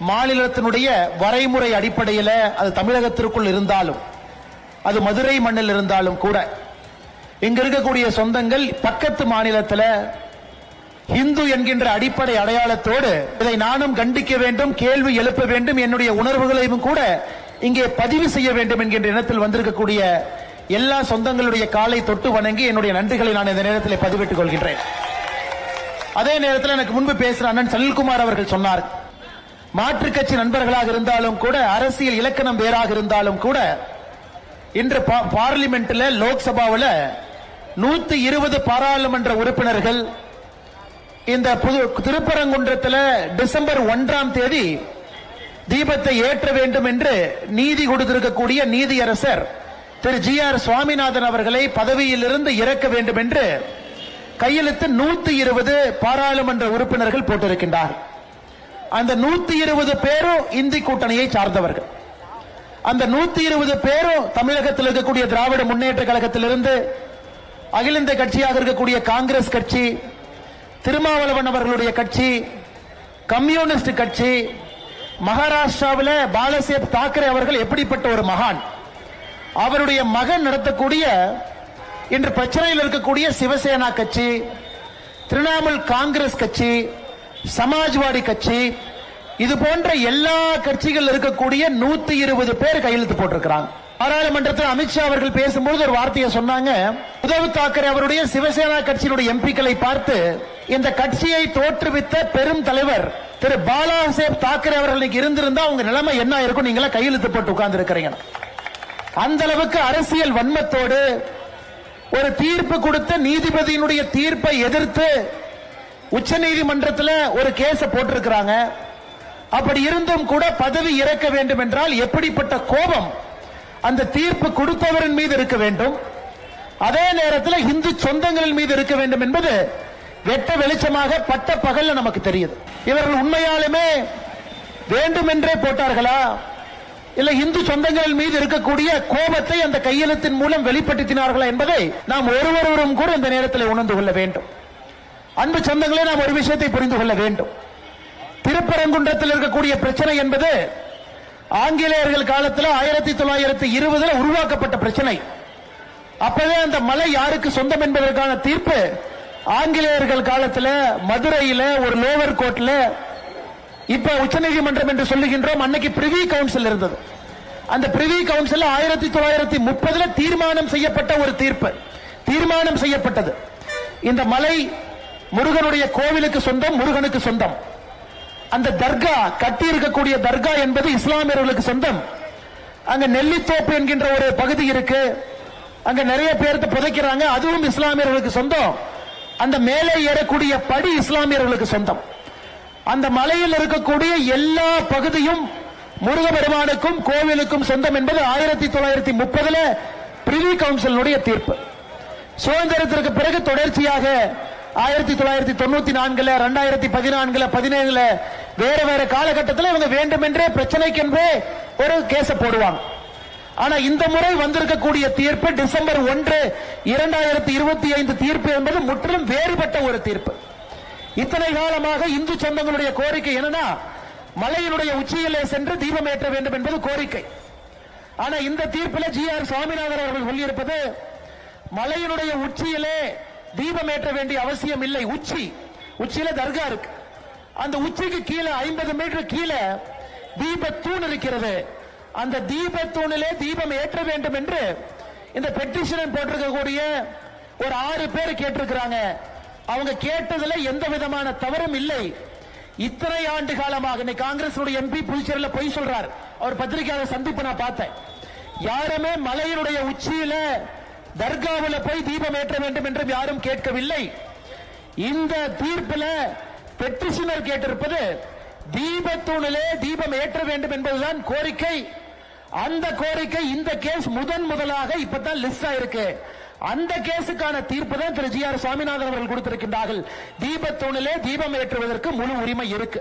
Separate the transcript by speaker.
Speaker 1: மாநிலத்தினுடைய வரைமுறை அடிப்படையில் அது தமிழகத்திற்குள் இருந்தாலும் அது மதுரை மண்ணில் இருந்தாலும் கூட இங்க இருக்கக்கூடிய சொந்தங்கள் பக்கத்து மாநிலத்தில் இந்து என்கின்ற அடிப்படை அடையாளத்தோடு இதை நானும் கண்டிக்க வேண்டும் கேள்வி எழுப்ப வேண்டும் என்னுடைய உணர்வுகளையும் கூட இங்கே பதிவு செய்ய வேண்டும் என்கின்ற எண்ணத்தில் வந்திருக்கக்கூடிய எல்லா சொந்தங்களுடைய காலை தொட்டு வணங்கி என்னுடைய நன்றிகளை நான் இந்த நேரத்தில் பதிவிட்டுக் கொள்கின்றேன். அதே நேரத்தில் எனக்கு முன்பு பேசுற அண்ணன் சலில்குமார் அவர்கள் சொன்னார் மாற்றுக் கட்சி நண்பர்களாக இருந்தாலும் கூட அரசியல் இலக்கணம் வேறாக இருந்தாலும் கூட இன்று பா- பார்லிமெண்ட்ல லோக்சபாவில் நூத்தி இருபது பாராளுமன்ற உறுப்பினர்கள் இந்த புது திருப்பரங்குன்றத்தில் டிசம்பர் ஒன்றாம் தேதி தீபத்தை ஏற்ற வேண்டும் என்று நீதி கொடுத்திருக்கக்கூடிய நீதியரசர் திரு ஜி ஆர் சுவாமிநாதன் அவர்களை பதவியிலிருந்து இறக்க வேண்டும் என்று கையெழுத்து நூத்தி இருபது பாராளுமன்ற உறுப்பினர்கள் போட்டிருக்கின்றார்கள். அந்த நூத்தி இருபது பேரும் இந்தி கூட்டணியை சார்ந்தவர்கள். அந்த நூத்தி இருபது பேரும் தமிழகத்தில் இருக்கக்கூடிய திராவிட முன்னேற்ற கழகத்திலிருந்து அகில இந்திய கட்சியாக இருக்கக்கூடிய காங்கிரஸ் கட்சி திருமாவளவன் அவர்களுடைய கட்சி கம்யூனிஸ்ட் கட்சி மகாராஷ்டிராவில் பாலசேப் தாக்கரே அவர்கள் எப்படிப்பட்ட ஒரு மகான்? அவருடைய மகன் நடத்தக்கூடிய இன்று பிரச்சனையில் இருக்கக்கூடிய சிவசேனா கட்சி திரிணாமுல் காங்கிரஸ் கட்சி சமாஜ்வாடி கட்சி இது போன்ற எல்லா கட்சிகள் இருக்கக்கூடிய நூத்தி இருபது பேர் கையெழுத்து போட்டிருக்கிறாங்க. பாராளுமன்றத்தில் அமித்ஷா அவர்கள் பேசும்போது ஒரு வார்த்தையை சொன்னாங்க. உதவு தாக்கரே அவருடைய சிவசேனா கட்சியினுடைய எம்பிக்களை பார்த்து இந்த கட்சியை தோற்றுவித்த பெரும் தலைவர் திரு பாலாசேப் தாக்கரே அவர்கள் இருந்திருந்தா உங்க நிலைமை என்ன இருக்கும்? நீங்களா கையெழுத்து போட்டு உட்கார்ந்து இருக்கிறீங்க அந்த அளவுக்கு அரசியல் வன்மத்தோடு ஒரு தீர்ப்பு கொடுத்த நீதிபதியினுடைய தீர்ப்பை எதிர்த்து உச்ச நீதிமன்றத்தில் ஒரு கேஸ போட்டிருக்கிறாங்க. அப்படி இருந்தும் கூட பதவி இறக்க வேண்டும் என்றால் எப்படிப்பட்ட கோபம் அந்த தீர்ப்பு கொடுத்தவரின் மீது இருக்க வேண்டும். அதே நேரத்தில் இந்து சொந்தங்களின் மீது இருக்க வேண்டும் என்பது வெட்ட வெளிச்சமாக பட்ட பகல்ல நமக்கு தெரியுது. இவர்கள் உண்மையாலுமே வேண்டுமென்றே போட்டார்களா? இல்ல இந்து சொந்தங்கள் மீது இருக்கக்கூடிய கோபத்தை அந்த கையெழுத்தின் மூலம் வெளிப்படுத்தினார்களா என்பதை நாம் ஒருவரும் கூட இந்த நேரத்தில் உணர்ந்து கொள்ள வேண்டும். அன்பு சொந்தங்களே நாம் ஒரு விஷயத்தை புரிந்து கொள்ள வேண்டும். திருப்பரங்குன்றத்தில் இருக்கக்கூடிய பிரச்சனை என்பது ஆங்கிலேயர்கள் காலத்தில் ஆயிரத்தி தொள்ளாயிரத்தி இருபதுல உருவாக்கப்பட்ட பிரச்சனை. அப்பவே அந்த மலை யாருக்கு சொந்தம் என்பதற்கான தீர்ப்பு ஆங்கிலேயர்கள் காலத்தில் மதுரையில ஒரு லோவர் கோர்ட்ல இப்ப உச்சநீதிமன்றம் என்று சொல்லுகின்றோம். அன்னைக்கு பிரிவி கவுன்சில் இருந்தது. அந்த பிரிவி கவுன்சில் ஆயிரத்தி தொள்ளாயிரத்தி முப்பதுல தீர்மானம் செய்யப்பட்ட ஒரு தீர்ப்பு. தீர்மானம் செய்யப்பட்டது. இந்த மலை முருகனுடைய கோவிலுக்கு சொந்தம் முருகனுக்கு சொந்தம். அந்த தர்கா கட்டி இருக்கக்கூடிய தர்கா என்பது இஸ்லாமியர்களுக்கு சொந்தம். அங்க நெல்லித்தோப்பு என்கின்ற ஒரு பகுதி இருக்கு. அங்க நிறைய பேர்த்த புதைக்கிறாங்க. அதுவும் இஸ்லாமியர்களுக்கு சொந்தம். அந்த மேலே ஏறக்கூடிய படி இஸ்லாமியர்களுக்கு சொந்தம். அந்த மலையில் இருக்கக்கூடிய எல்லா பகுதியும் முருகபெருமானுக்கும் கோவிலுக்கும் சொந்தம் என்பது ஆயிரத்தி தொள்ளாயிரத்தி முப்பதுல பிரிவி கவுன்சிலுடைய தீர்ப்பு. சுதந்திரத்திற்கு பிறகு தொடர்ச்சியாக ஆயிரத்தி தொள்ளாயிரத்தி தொண்ணூத்தி நான்குல ரெண்டாயிரத்தி பதினான்குல பதினேழுல வேற வேற காலகட்டத்தில் இவங்க வேண்டுமென்றே பிரச்சனைக்கென்றே ஒரு கேஸ போடுவாங்க. ஆனா இந்த முறை வந்திருக்கக்கூடிய தீர்ப்பு டிசம்பர் ஒன்று இரண்டாயிரத்தி இருபத்தி ஐந்து தீர்ப்பு என்பது முற்றிலும் வேறுபட்ட ஒரு தீர்ப்பு. இத்தனை காலமாக இந்து சொந்தங்களுடைய கோரிக்கை என்னன்னா மலையினுடைய உச்சியிலே சென்று தீபம் ஏற்ற வேண்டும் என்பது கோரிக்கை. ஆனா இந்த தீர்ப்பில் ஜி ஆர் சுவாமிநாதன் அவர்கள் சொல்லியிருப்பது மலையினுடைய உச்சியிலே தீபம் ஏற்ற வேண்டிய அவசியம் இல்லை. உச்சி உச்சியில தர்கா இருக்கு. அந்த உச்சிக்கு கீழே ஐம்பது மீட்டர் கீழே தீபத்தூண் இருக்கிறது. அந்த தீபத்தூணிலே தீபம் ஏற்ற வேண்டும் என்று இந்த பெட்டிஷன் போட்டிருக்கக்கூடிய ஒரு ஆறு பேர் கேட்டிருக்கிறாங்க. அவங்க கேட்டதுல எந்த விதமான தவறும் இல்லை. இத்தனை ஆண்டு காலமாக இன்னைக்கு காங்கிரஸ் எம்பி புதுச்சேரியில் பொய் சொல்றார். அவர் பத்திரிகையாளர் சந்திப்பு நான் பார்த்தேன். யாருமே மலையினுடைய உச்சியில தர்காவில் போய் தீபம் ஏற்ற வேண்டும் என்று யாரும் கேட்கவில்லை. இந்த தீர்ப்பில் பெட்டிஷனர் கேட்டிருப்பது தீபத்தூணிலே தீபம் ஏற்ற வேண்டும் என்பதுதான் கோரிக்கை. அந்த கோரிக்கை இந்த கேஸ் முதன் முதலாக இப்பதான் லிஸ்ட் ஆயிருக்கு. அந்த கேஸுக்கான தீர்ப்பு தான் திரு ஜி ஆர் சுவாமிநாதன் அவர்கள் கொடுத்திருக்கின்றார்கள். தீபத்தூணிலே தீபம் ஏற்றுவதற்கு முழு உரிமை இருக்கு.